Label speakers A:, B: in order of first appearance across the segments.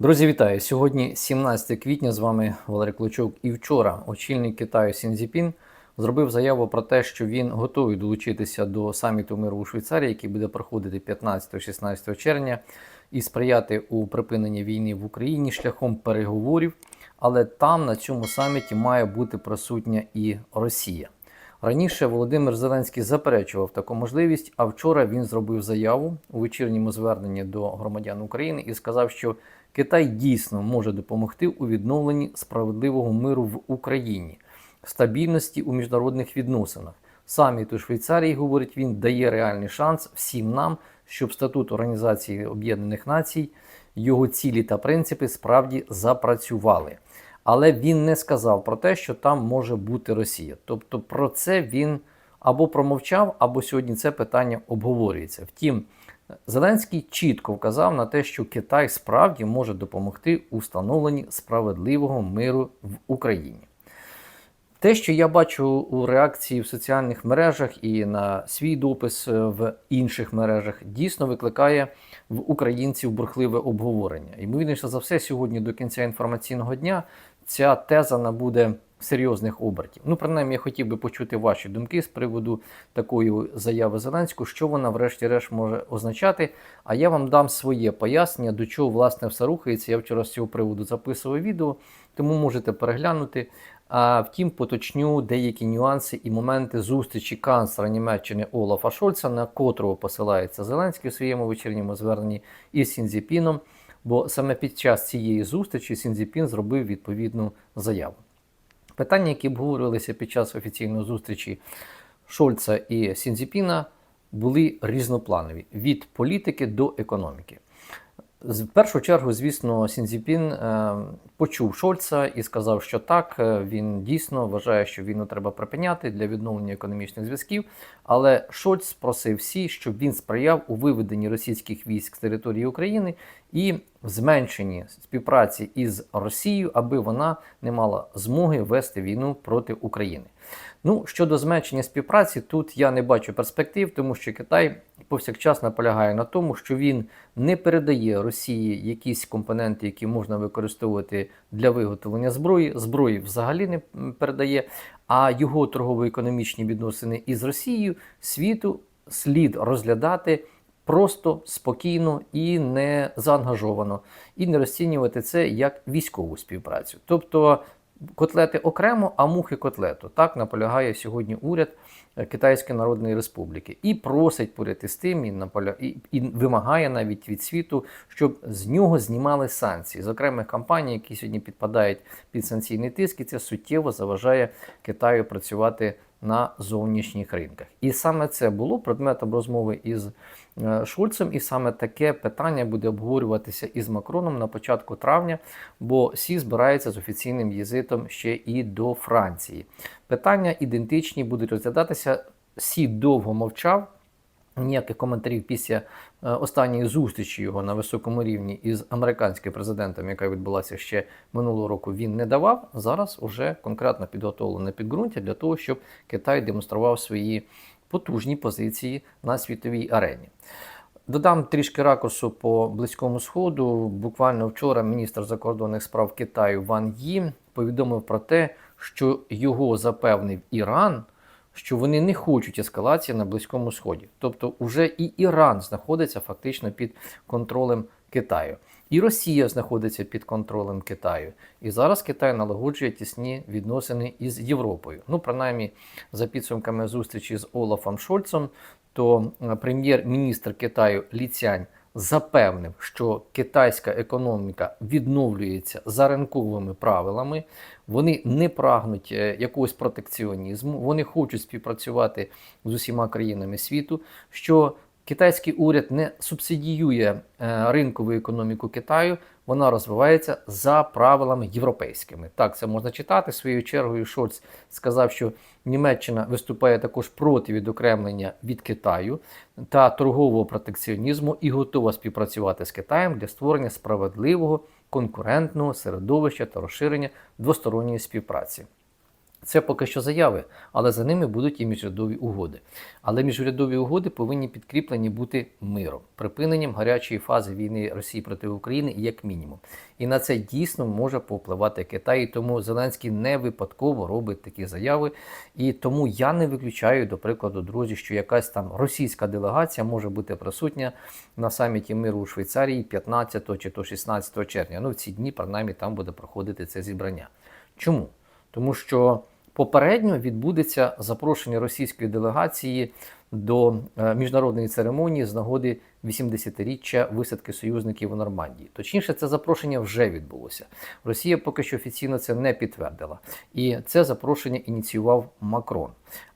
A: Друзі, вітаю! Сьогодні 17 квітня. З вами Валерій Клочок. І вчора очільник Китаю Сінзіпін зробив заяву про те, що він готовий долучитися до саміту миру у Швейцарії, який буде проходити 15-16 червня, і сприяти у припиненні війни в Україні шляхом переговорів. Але там на цьому саміті має бути присутня і Росія. Раніше Володимир Зеленський заперечував таку можливість, а вчора він зробив заяву у вечірньому зверненні до громадян України і сказав, що Китай дійсно може допомогти у відновленні справедливого миру в Україні, стабільності у міжнародних відносинах. Саміт у Швейцарії, говорить він, дає реальний шанс всім нам, щоб статут Організації Об'єднаних Націй, його цілі та принципи справді запрацювали. Але він не сказав про те, що там може бути Росія. Тобто про це він або промовчав, або сьогодні це питання обговорюється. Втім, Зеленський чітко вказав на те, що Китай справді може допомогти у встановленні справедливого миру в Україні. Те, що я бачу у реакції в соціальних мережах і на свій допис е, в інших мережах, дійсно викликає в українців бурхливе обговорення. Ймовірніше за все, сьогодні до кінця інформаційного дня ця теза набуде серйозних обертів. Ну, принаймні, я хотів би почути ваші думки з приводу такої заяви Зеленського, що вона, врешті-решт, може означати. А я вам дам своє пояснення, до чого власне все рухається. Я вчора з цього приводу записував відео, тому можете переглянути. А втім, поточню деякі нюанси і моменти зустрічі канцлера Німеччини Олафа Шольца, на котрого посилається Зеленський у своєму вечірньому зверненні із Сінзіпіном. Бо саме під час цієї зустрічі Сінзіпін зробив відповідну заяву. Питання, які обговорювалися під час офіційної зустрічі Шольца і Сінзіпіна, були різнопланові від політики до економіки. В першу чергу, звісно, Сінзіпін е, почув Шольца і сказав, що так, е, він дійсно вважає, що війну треба припиняти для відновлення економічних зв'язків. Але Шольц просив всі, щоб він сприяв у виведенні російських військ з території України і в зменшенні співпраці із Росією, аби вона не мала змоги вести війну проти України. Ну, щодо зменшення співпраці, тут я не бачу перспектив, тому що Китай повсякчас наполягає на тому, що він не передає Росії якісь компоненти, які можна використовувати для виготовлення зброї. Зброї взагалі не передає, а його торгово-економічні відносини із Росією світу слід розглядати. Просто спокійно і не заангажовано, і не розцінювати це як військову співпрацю. Тобто котлети окремо, а мухи котлету. Так наполягає сьогодні уряд е, Китайської Народної Республіки і просить поряд із тим, і, наполя... і, і вимагає навіть від світу, щоб з нього знімали санкції з окремих компаній, які сьогодні підпадають під санкційний тиск, і це суттєво заважає Китаю працювати на зовнішніх ринках. І саме це було предметом розмови із е, Шульцем, і саме таке питання буде обговорюватися із Макроном на початку травня, бо Сі збирається з офіційним візитом ще і до Франції. Питання ідентичні будуть розглядатися. Сі довго мовчав. Ніяких коментарів після е, останньої зустрічі його на високому рівні із американським президентом, яка відбулася ще минулого року, він не давав. Зараз уже конкретно підготовлене підґрунтя для того, щоб Китай демонстрував свої потужні позиції на світовій арені. Додам трішки ракурсу по близькому сходу. Буквально вчора міністр закордонних справ Китаю Ван Ї повідомив про те, що його запевнив Іран що вони не хочуть ескалації на Близькому Сході. Тобто, вже і Іран знаходиться фактично під контролем Китаю. І Росія знаходиться під контролем Китаю. І зараз Китай налагоджує тісні відносини із Європою. Ну, принаймні, за підсумками зустрічі з Олафом Шольцем, то е, прем'єр-міністр Китаю Лі Цянь запевнив, що китайська економіка відновлюється за ринковими правилами. Вони не прагнуть е, якогось протекціонізму, вони хочуть співпрацювати з усіма країнами світу. що Китайський уряд не субсидіює е, ринкову економіку Китаю, вона розвивається за правилами європейськими. Так, це можна читати. Своєю чергою Шольц сказав, що Німеччина виступає також проти відокремлення від Китаю та торгового протекціонізму і готова співпрацювати з Китаєм для створення справедливого конкурентного середовища та розширення двосторонньої співпраці. Це поки що заяви, але за ними будуть і міжрядові угоди. Але міжрядові угоди повинні підкріплені бути миром, припиненням гарячої фази війни Росії проти України як мінімум. І на це дійсно може повпливати Китай. І тому Зеленський не випадково робить такі заяви. І тому я не виключаю, до прикладу, друзі, що якась там російська делегація може бути присутня на саміті миру у Швейцарії 15 чи то 16 червня. Ну в ці дні, принаймні, там буде проходити це зібрання. Чому? Тому що попередньо відбудеться запрошення російської делегації до е, міжнародної церемонії з нагоди 80-річчя висадки союзників у Нормандії. Точніше, це запрошення вже відбулося. Росія поки що офіційно це не підтвердила. І це запрошення ініціював Макрон.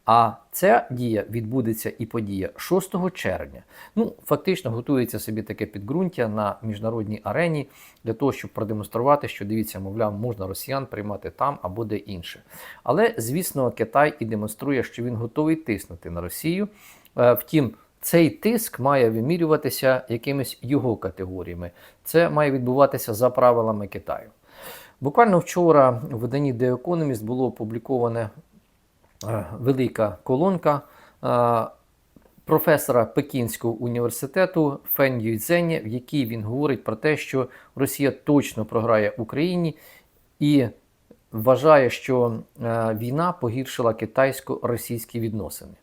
A: А ця дія відбудеться і подія 6 червня. Ну, фактично готується собі таке підґрунтя на міжнародній арені для того, щоб продемонструвати, що дивіться, мовляв, можна росіян приймати там або де інше. Але, звісно, Китай і демонструє, що він готовий тиснути на Росію. Е, Втім, цей тиск має вимірюватися якимись його категоріями. Це має відбуватися за правилами Китаю. Буквально вчора в виданні The Economist було опубліковане велика колонка е, професора Пекінського університету Фен Юйцзеня, в якій він говорить про те, що Росія точно програє Україні і вважає, що е, війна погіршила китайсько-російські відносини.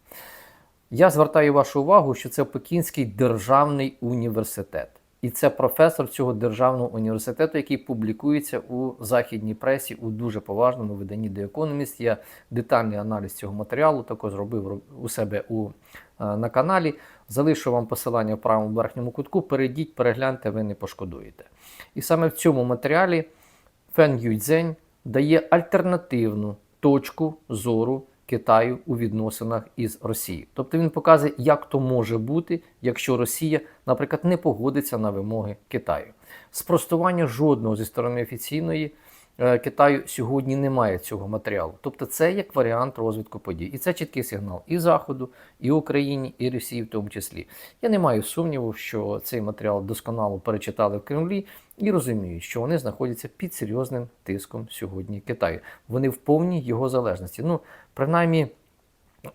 A: Я звертаю вашу увагу, що це Пекінський державний університет. І це професор цього державного університету, який публікується у західній пресі у дуже поважному виданні The Economist. Я детальний аналіз цього матеріалу також зробив у себе у, е, на каналі. Залишу вам посилання в правому верхньому кутку. Перейдіть, перегляньте, ви не пошкодуєте. І саме в цьому матеріалі Фен Юйцзень дає альтернативну точку зору Китаю у відносинах із Росією. Тобто він показує, як то може бути, якщо Росія, наприклад, не погодиться на вимоги Китаю. Спростування жодного зі сторони офіційної Китаю сьогодні немає цього матеріалу. Тобто, це як варіант розвитку подій. І це чіткий сигнал і Заходу, і Україні, і Росії, в тому числі. Я не маю сумніву, що цей матеріал досконало перечитали в Кремлі і розуміють, що вони знаходяться під серйозним тиском сьогодні Китаю. Вони в повній його залежності. Ну, принаймні.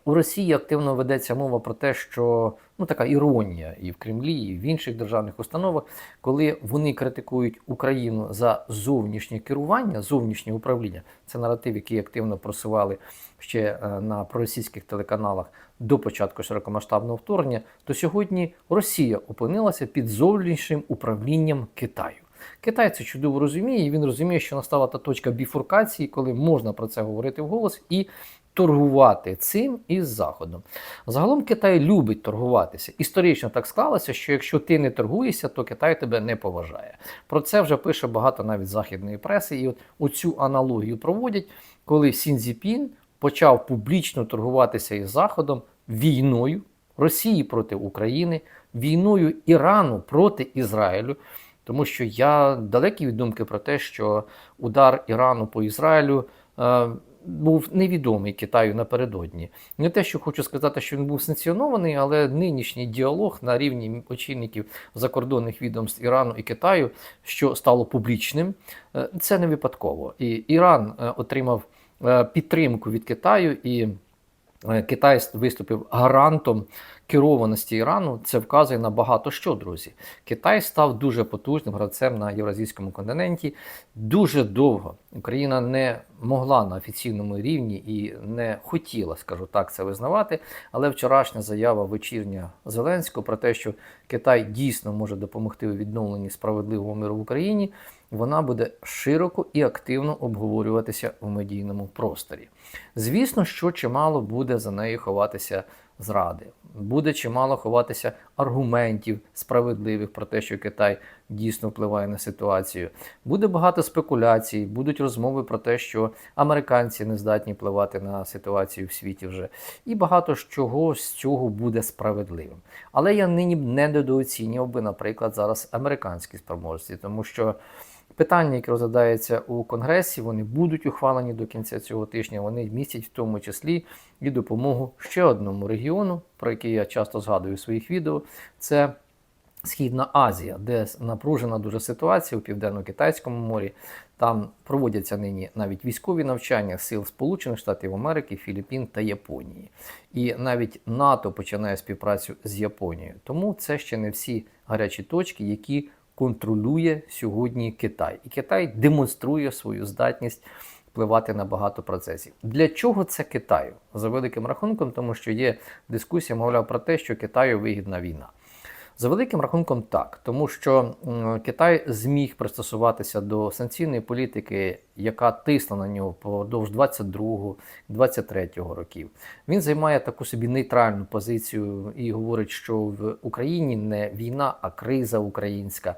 A: У Росії активно ведеться мова про те, що ну така іронія і в Кремлі, і в інших державних установах, коли вони критикують Україну за зовнішнє керування, зовнішнє управління. Це наратив, який активно просували ще е, на проросійських телеканалах до початку широкомасштабного вторгнення. То сьогодні Росія опинилася під зовнішнім управлінням Китаю. Китай це чудово розуміє, і він розуміє, що настала та точка біфуркації, коли можна про це говорити вголос і торгувати цим із Заходом. Загалом Китай любить торгуватися. Історично так склалося, що якщо ти не торгуєшся, то Китай тебе не поважає. Про це вже пише багато навіть західної преси. І от оцю аналогію проводять, коли Сінзіпін почав публічно торгуватися із Заходом війною Росії проти України, війною Ірану проти Ізраїлю. Тому що я далекий від думки про те, що удар Ірану по Ізраїлю е, був невідомий Китаю напередодні. Не те, що хочу сказати, що він був санкціонований, але нинішній діалог на рівні очільників закордонних відомств Ірану і Китаю, що стало публічним, е, це не випадково. І Іран е, отримав е, підтримку від Китаю і. Китай виступив гарантом керованості Ірану. Це вказує на багато що, друзі. Китай став дуже потужним гравцем на євразійському континенті. Дуже довго Україна не могла на офіційному рівні і не хотіла, скажу так, це визнавати. Але вчорашня заява вечірня Зеленського про те, що Китай дійсно може допомогти у відновленні справедливого миру в Україні. Вона буде широко і активно обговорюватися в медійному просторі. Звісно, що чимало буде за нею ховатися зради, буде чимало ховатися аргументів справедливих про те, що Китай дійсно впливає на ситуацію. Буде багато спекуляцій, будуть розмови про те, що американці не здатні впливати на ситуацію в світі вже. І багато чого з цього буде справедливим. Але я нині б не недооцінював би, наприклад, зараз американські спроможності, тому що. Питання, які розглядаються у Конгресі, вони будуть ухвалені до кінця цього тижня. Вони містять в тому числі і допомогу ще одному регіону, про який я часто згадую у своїх відео. Це Східна Азія, де напружена дуже ситуація у південно-китайському морі. Там проводяться нині навіть військові навчання сил Сполучених Штатів Америки, Філіппін та Японії. І навіть НАТО починає співпрацю з Японією. Тому це ще не всі гарячі точки, які контролює сьогодні Китай. І Китай демонструє свою здатність впливати на багато процесів. Для чого це Китаю? За великим рахунком, тому що є дискусія, мовляв, про те, що Китаю вигідна війна. За великим рахунком, так, тому що Китай зміг пристосуватися до санкційної політики, яка тисла на нього впродовж 22-23 років. Він займає таку собі нейтральну позицію і говорить, що в Україні не війна, а криза українська.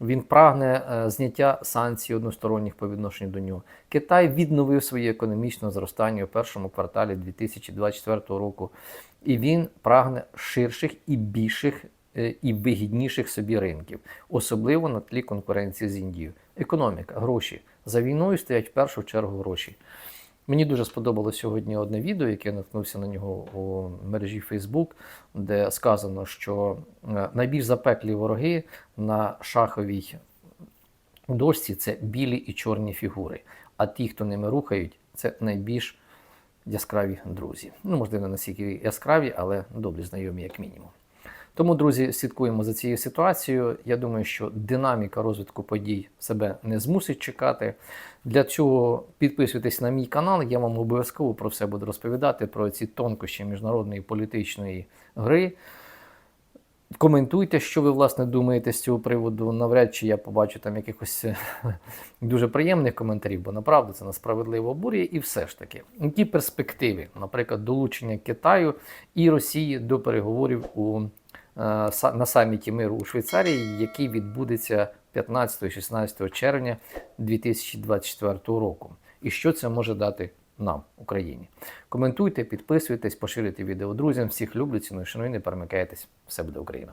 A: Він прагне е, зняття санкцій односторонніх по відношенню до нього. Китай відновив своє економічне зростання у першому кварталі 2024 року, і він прагне ширших і більших і вигідніших собі ринків, особливо на тлі конкуренції з Індією. Економіка, гроші. За війною стоять в першу чергу гроші. Мені дуже сподобалось сьогодні одне відео, яке наткнувся на нього у мережі Facebook, де сказано, що е, найбільш запеклі вороги на шаховій дошці це білі і чорні фігури. А ті, хто ними рухають, це найбільш яскраві друзі. Ну, можливо, не настільки яскраві, але добре знайомі, як мінімум. Тому, друзі, слідкуємо за цією ситуацією. Я думаю, що динаміка розвитку подій себе не змусить чекати. Для цього підписуйтесь на мій канал. Я вам обов'язково про все буду розповідати про ці тонкощі міжнародної політичної гри. Коментуйте, що ви власне думаєте з цього приводу. Навряд чи я побачу там якихось е, дуже приємних коментарів, бо направду це насправедливо обурює. І все ж таки, які перспективи, наприклад, долучення Китаю і Росії до переговорів у, на саміті миру у Швейцарії, який відбудеться 15-16 червня 2024 року. І що це може дати нам, Україні? Коментуйте, підписуйтесь, поширюйте відео друзям. Всіх люблю, ціную, шаную, не перемикайтесь. Все буде Україна!